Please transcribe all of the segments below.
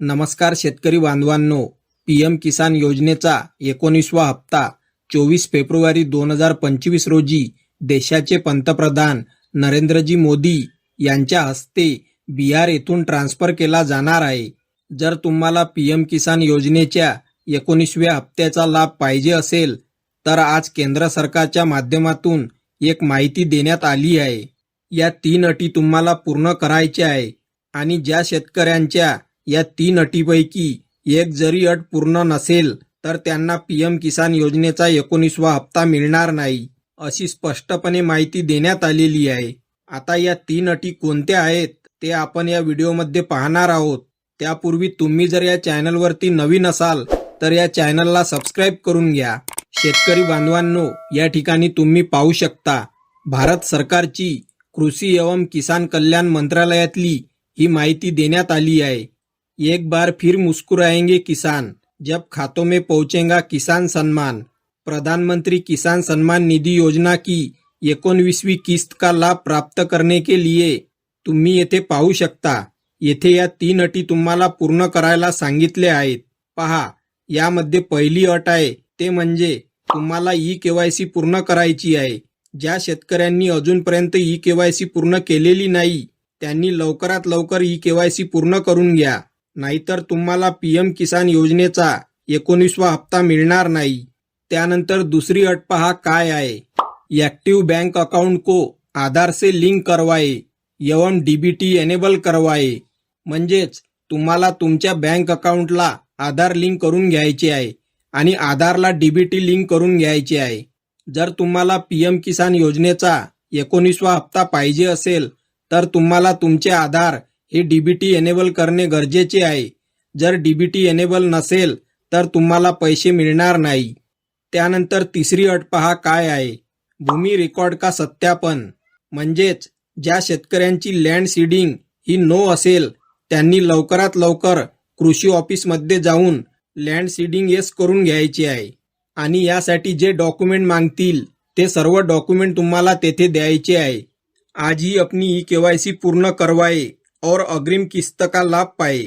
नमस्कार शेतकरी बांधवांनो. पीएम किसान योजनेचा एकोणीसवा हप्ता चोवीस फेब्रुवारी दोन हजार पंचवीस रोजी देशाचे पंतप्रधान नरेंद्रजी मोदी यांच्या हस्ते बिहार येथून ट्रान्स्फर केला जाणार आहे. जर तुम्हाला पीएम किसान योजनेच्या एकोणीसव्या हप्त्याचा लाभ पाहिजे असेल तर आज केंद्र सरकारच्या माध्यमातून एक माहिती देण्यात आली आहे. या तीन अटी तुम्हाला पूर्ण करायच्या आहे आणि ज्या शेतकऱ्यांच्या या तीन अटीपैकी एक जरी अट पूर्ण नसेल तर त्यांना पीएम किसान योजनेचा एकोणीसवा हप्ता मिळणार नाही अशी स्पष्टपणे माहिती देण्यात आलेली आहे. आता या तीन अटी कोणत्या आहेत ते आपण या व्हिडिओमध्ये पाहणार आहोत. त्यापूर्वी तुम्ही जर या चॅनलवरती नवीन असाल तर या चॅनलला सबस्क्राईब करून घ्या. शेतकरी बांधवांनो या ठिकाणी तुम्ही पाहू शकता भारत सरकारची कृषी एवं किसान कल्याण मंत्रालयातली ही माहिती देण्यात आली आहे. एक बार फिर मुस्कुराएंगे किसान। जब खातों में पहुंचेगा किसान सम्मान। प्रधानमंत्री किसान सम्मान निधि योजना की एकोणवीसवी किस्त का लाभ प्राप्त करने के लिए तुम्ही येथे पाहू शकता। येथे या तीन अटी तुम्हाला पूर्ण करायला सांगितले आहेत. पहा यामध्ये पहिली अट आहे ते म्हणजे तुम्हाला ई केवायसी पूर्ण करायची आहे. ज्या शेतकऱ्यांनी अजूनपर्यंत ई केवायसी पूर्ण केलेली नाही त्यांनी लवकरात लवकर ई केवायसी पूर्ण करून घ्या. नाहीतर तुम्हाला पीएम किसान योजनेचा एकोणीसवा हप्ता मिळणार नाही. त्यानंतर दुसरी अट पहा काय आहे. ऍक्टिव्ह बैंक अकाउंट को आधार से लिंक करवाए एवं डीबीटी एनेबल करवाए. म्हणजेच तुम्हाला तुमच्या बँक अकाउंटला आधार लिंक करून घ्यायचे आहे आणि आधारला डीबीटी लिंक करून घ्यायचे आहे. जर तुम्हाला पीएम किसान योजनेचा एकोणीसवा हप्ता पाहिजे असेल तर तुम्हाला तुमचे आधार हे डीबीटी एनेबल करणे गरजेचे आहे. जर डीबीटी एनेबल नसेल तर तुम्हाला पैसे मिळणार नाही. त्यानंतर तिसरी अट पहा काय आहे. भूमी रेकॉर्ड का सत्यापन? म्हणजेच ज्या शेतकऱ्यांची लँड सीडिंग ही नो असेल त्यांनी लवकरात लवकर कृषी ऑफिसमध्ये जाऊन लँड सीडिंग येस करून घ्यायची आहे. आणि यासाठी जे डॉक्युमेंट मागतील ते सर्व डॉक्युमेंट तुम्हाला तेथे द्यायचे आहे. आज ही अपनी ई सी पूर्ण करवाए और अग्रिम किस्त का लाभ पाए.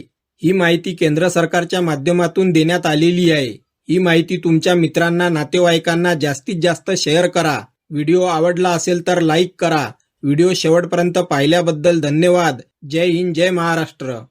ही माहिती केंद्र सरकारच्या माध्यमातून देण्यात आलेली आहे. ही माहिती तुमच्या मित्रांना नातेवाईकांना जास्तीत जास्त शेअर करा. व्हिडिओ आवडला असेल तर लाईक करा. व्हिडिओ शेवटपर्यंत पाहिल्याबद्दल धन्यवाद. जय हिंद जय महाराष्ट्र.